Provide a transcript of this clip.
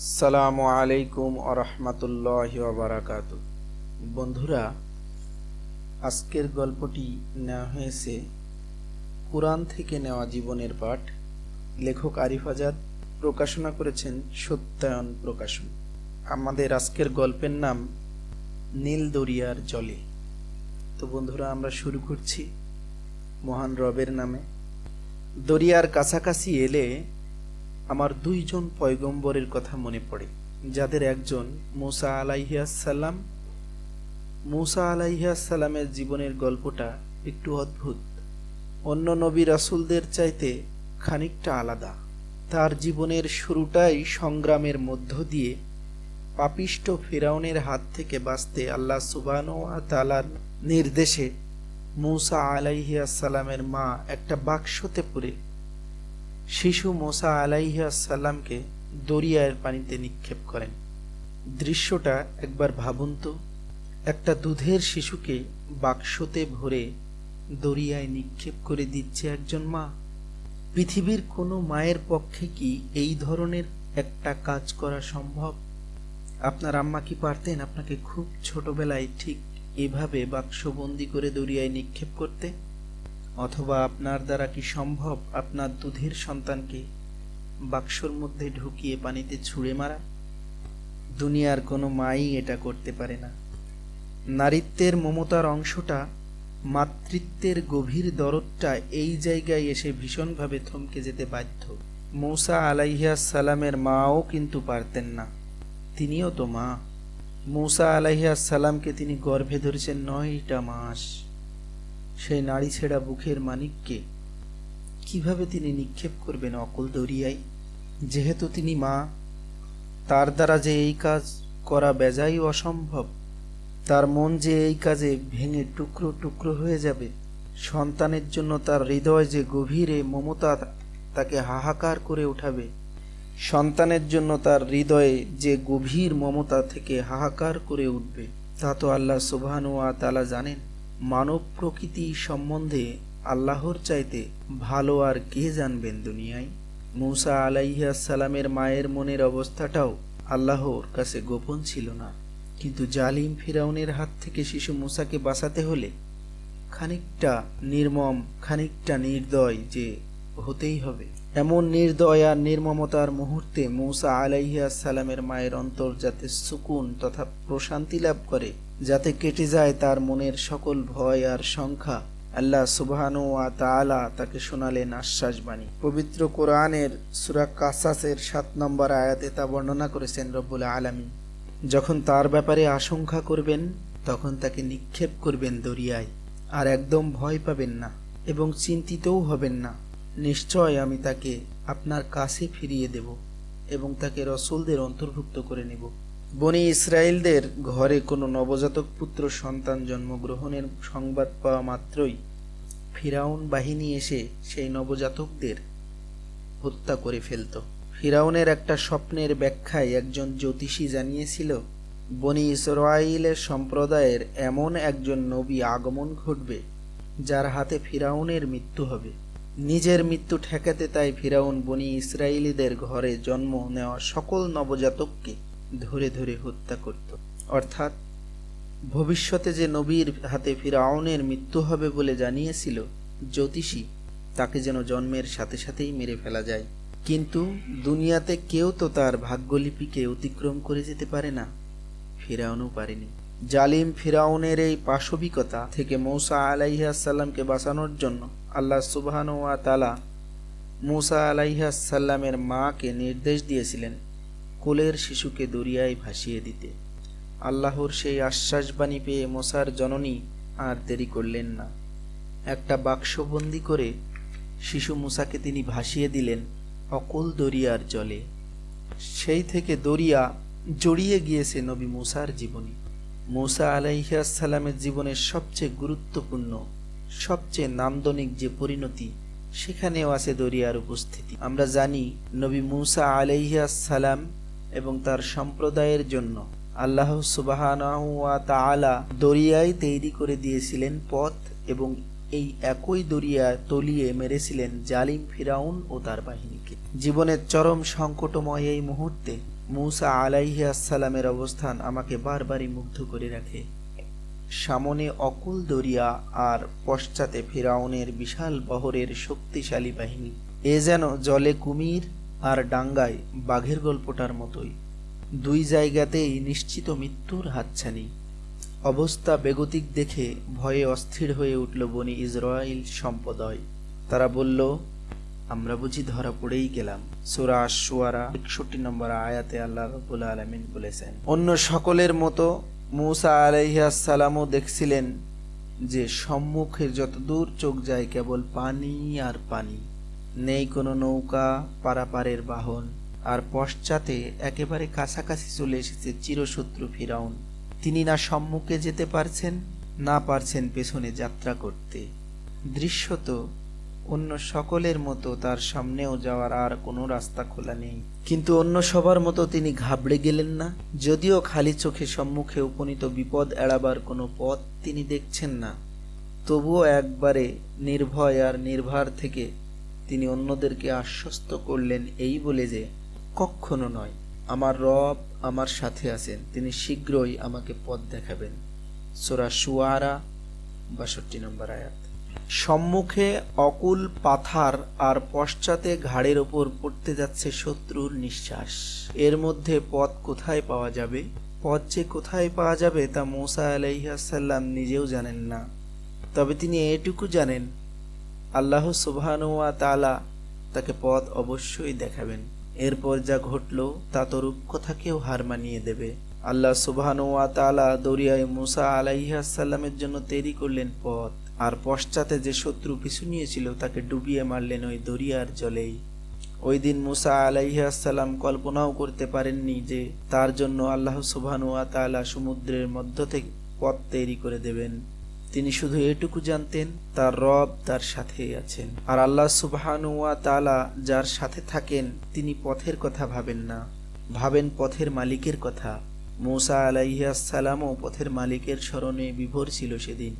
আসসালামু আলাইকুম আরহামতুল্লাহ বারাকাত বন্ধুরা, আজকের গল্পটি নেওয়া হয়েছে কোরআন থেকে নেওয়া জীবনের পাঠ। লেখক আরিফ আজাদ প্রকাশনা করেছেন সত্যায়ন প্রকাশন। আমাদের আজকের গল্পের নাম নীল দরিয়ার জলে। তো বন্ধুরা, আমরা শুরু করছি মহান রবের নামে। দরিয়ার কাছাকাছি এলে আমার দুইজন পয়গম্বরের কথা মনে পড়ে, যাদের একজন মুসা আলাইহিয়াসাল্লাম মুসা আলাইহিয়াসাল্লামের জীবনের গল্পটা একটু অদ্ভুত। অন্য নবী রাসুলদের চাইতে খানিকটা আলাদা। তার জীবনের শুরুটাই সংগ্রামের মধ্য দিয়ে পাপিষ্ট ফেরাউনের হাত থেকে বাঁচতে আল্লাহ সুবানো তালার নির্দেশে মুসা আলাইহিয়াসাল্লামের মা একটা বাক্সতে পড়ে শিশু মোসা আলাইহাসাল্লামকে দরিয়ার পানিতে নিক্ষেপ করেন। দৃশ্যটা একবার ভাবুন তো, একটা দুধের শিশুকে বাক্সতে ভরে দরিয়ায় নিক্ষেপ করে দিচ্ছে একজন মা। পৃথিবীর কোনো মায়ের পক্ষে কি এই ধরনের একটা কাজ করা সম্ভব? আপনার আম্মা কি পারতেন আপনাকে খুব ছোটবেলায় ঠিক এভাবে বাক্সবন্দি করে দরিয়ায় নিক্ষেপ করতে? অথবা আপনার দ্বারা কি সম্ভব আপনার দুধের সন্তানকে বাক্সর মধ্যে ঢুকিয়ে পানিতে ছুঁড়ে মারা? দুনিয়ার কোনো মাই এটা করতে পারে না। নারীত্বের মমতার অংশটা, মাতৃত্বের গভীর দরদটা এই জায়গায় এসে ভীষণভাবে থমকে যেতে বাধ্য। মৌসা আলাইহিয়া সালামের মাও কিন্তু পারতেন না। তিনিও তো মা। মৌসা আলাইহিয়া সালামকে তিনি গর্ভে ধরেছেন নয়টা মাস। সেই নারী ছেঁড়া বুকের মানিককে। কীভাবে তিনি নিক্ষেপ করবেন অকল দরিয়ায় যেহেতু তিনি মা, তার দ্বারা যে এই কাজ করা বেজাই অসম্ভব। তার মন যে এই কাজে ভেঙে টুকরো টুকরো হয়ে যাবে। সন্তানের জন্য তার হৃদয় যে গভীরে মমতা তাকে হাহাকার করে উঠাবে। সন্তানের জন্য তার হৃদয়ে যে গভীর মমতা থেকে হাহাকার করে উঠবে। তা তো আল্লাহ সুবহানুয়া তালা জানেন। মানব প্রকৃতি সম্বন্ধে আল্লাহর চাইতে ভালো আর কে জানবেন দুনিয়ায়? মৌসা আলাইহাসালামের মায়ের মনের অবস্থাটাও আল্লাহর কাছে গোপন ছিল না। কিন্তু জালিম ফিরাউনের হাত থেকে শিশু মুসাকে বাঁচাতে হলে খানিকটা নির্মম, খানিকটা নির্দয় যে হতেই হবে। এমন নির্দয় নির্মমতার মুহূর্তে মৌসা আলাইহাসালামের মায়ের অন্তর যাতে সুকুন তথা প্রশান্তি লাভ করে, যাতে কেটে যায় তার মনের সকল ভয় আর সংখ্যা আল্লাহ সুবহানু ওয়া তাআলা তাকে শোনালেন আশ্বাস বাণী। পবিত্র কোরআনের সূরা কাসাসের সাত নম্বর আয়াতে তা বর্ণনা করেছেন রব্বুল আলামিন। যখন তার ব্যাপারে আশঙ্কা করবেন, তখন তাকে নিক্ষেপ করবেন দরিয়ায়, আর একদম ভয় পাবেন না এবং চিন্তিতও হবেন না। নিশ্চয় আমি তাকে আপনার কাছে ফিরিয়ে দেব এবং তাকে রসুলদের অন্তর্ভুক্ত করে নেব। বনি ইসরায়েলদের ঘরে কোনো নবজাতক পুত্র সন্তান জন্মগ্রহণের সংবাদ পাওয়া মাত্রই ফিরাউন বাহিনী এসে সেই নবজাতকদের হত্যা করে ফেলত। ফিরাউনের একটা স্বপ্নের ব্যাখ্যায় একজন জ্যোতিষী জানিয়েছিল, বনি ইসরায়েলের সম্প্রদায়ের এমন একজন নবী আগমন ঘটবে যার হাতে ফিরাউনের মৃত্যু হবে। নিজের মৃত্যু ঠেকাতে তাই ফিরাউন বনি ইসরায়েলিদের ঘরে জন্ম নেওয়া সকল নবজাতককে ধরে ধরে হত্যা করত। অর্থাৎ ভবিষ্যতে যে নবীর হাতে ফিরাউনের মৃত্যু হবে বলে জানিয়েছিল জ্যোতিষী, তাকে যেন জন্মের সাথে সাথেই মেরে ফেলা যায়। কিন্তু দুনিয়াতে কেউ তো তার ভাগ্যলিপিকে অতিক্রম করে যেতে পারে না। ফিরাউনও পারেনি। জালিম ফিরাউনের এই পাশবিকতা থেকে মৌসা আলাইহাসাল্লামকে বাঁচানোর জন্য আল্লাহ সুবাহান ওয়া তালা মুসা আলাইহাসাল্লামের মাকে নির্দেশ দিয়েছিলেন কোলের শিশুকে দরিয়ায় ভাসিয়ে দিতে। আল্লাহর সেই আশ্বাসবাণী পেয়ে মোসার জননী আর দেরি করলেন না। একটা বাক্সবন্দি করে শিশু মুসাকে তিনি ভাসিয়ে দিলেন অকল দরিয়ার জলে। সেই থেকে দরিয়া জড়িয়ে গিয়েছে নবী মুসার জীবনী। মুসা আলাইহাসাল্লামের জীবনের সবচেয়ে গুরুত্বপূর্ণ, সবচেয়ে নান্দনিক যে পরিণতি, সেখানেও আছে দরিয়ার উপস্থিতি। আমরা জানি নবী মুসা আলাইহাসাল্লাম এবং তার সম্প্রদায়ের জন্য আল্লাহ সুবাহ দরিয়ায় তৈরি করে দিয়েছিলেন পথ এবং এই একই দরিয়া তলিয়ে মেরেছিলেন জালিম ফিরাউন ও তার বাহিনীকে। জীবনের চরম সংকটময় এই মুহূর্তে মুসা আলাইহি আসসালামের অবস্থান আমাকে বারবারই মুগ্ধ করে রাখে। সামনে অকুল দরিয়া আর পশ্চাতে ফিরাউনের বিশাল বহরের শক্তিশালী বাহিনী। এ যেন জলে কুমির আর ডাঙ্গায় বাঘের গল্পটার মতোই। দুই জায়গাতেই নিশ্চিত মৃত্যুর হাতছানি। অবস্থা বেগতিক দেখে ভয়ে অস্থির হয়ে উঠল বনি ইসরায়েল সম্পদয় তারা বলল আমরা বুঝি ধরা পড়েই গেলাম। সুরা সুয়ারা একষট্টি নম্বর আয়াতে আল্লাহ রবুল আলমিন বলেছেন, অন্য সকলের মতো মুসা আলাইহাসালামও দেখছিলেন যে সম্মুখে যত দূর চোখ যায় কেবল পানি আর পানি, নেই কোনো নৌকা, পারাপারের বাহন, আর পশ্চাতে একেবারে কাছাকাছি চলে এসেছে চিরশত্রু ফিরাউন। তিনি না সম্মুখে যেতে পারছেন, না পারছেন পেছনে যাত্রা করতে। দৃশ্যত অন্য সকলের মতো তার সামনেও যাওয়ার আর কোনো রাস্তা খোলা নেই। কিন্তু অন্য সবার মতো তিনি ঘাবড়ে গেলেন না। যদিও খালি চোখে সম্মুখে উপনীত বিপদ এড়াবার কোনো পথ তিনি দেখছেন না, তবুও একবারে নির্ভয় আর নির্ভার থেকে তিনি অন্যদেরকে আশ্বস্ত করলেন এই বলে যে কখনো নয়, আমার রব আমার সাথে আছেন, তিনি শীঘ্রই আমাকে পথ দেখাবেন। সোরা সুয়ারা, বাষট্টি নম্বর আয়াত। সম্মুখে অকুল পাথার আর পশ্চাতে ঘাড়ের ওপর পড়তে যাচ্ছে শত্রুর নিঃশ্বাস। এর মধ্যে পথ কোথায় পাওয়া যাবে? পথ যে কোথায় পাওয়া যাবে তা মোসা আলাইহাসাল্লাম নিজেও জানেন না। তবে তিনি এটুকু জানেন, আল্লাহ সুবহানুয়া তালা তাকে পথ অবশ্যই দেখাবেন। এরপর যা ঘটল তা তো রূপকথাকেও হার মানিয়ে দেবে। আল্লাহ সুবহানুয়া তালা দরিয়ায় মুসা আলাইহাসাল্লামের জন্য তৈরি করলেন পথ। আর পশ্চাতে যে শত্রু পিছু নিয়েছিল তাকে ডুবিয়ে মারলেন ওই দরিয়ার জলেই। ওই দিন মুসা আলাইহাসাল্লাম কল্পনাও করতে পারেননি যে তার জন্য আল্লাহ সুবহানুয়া তালা সমুদ্রের মধ্য থেকে পথ তৈরি করে দেবেন। তিনি শুধু এটুকু জানতেন, তার রব তার সাথে আছেন। আর আল্লাহ সুবহানুয়া তালা যার সাথে থাকেন, তিনি পথের কথা ভাবেন না। ভাবেন পথের মালিকের কথা। মৌসা আলাইহাসালামও পথের মালিকের স্মরণে বিভোর ছিল সেদিন।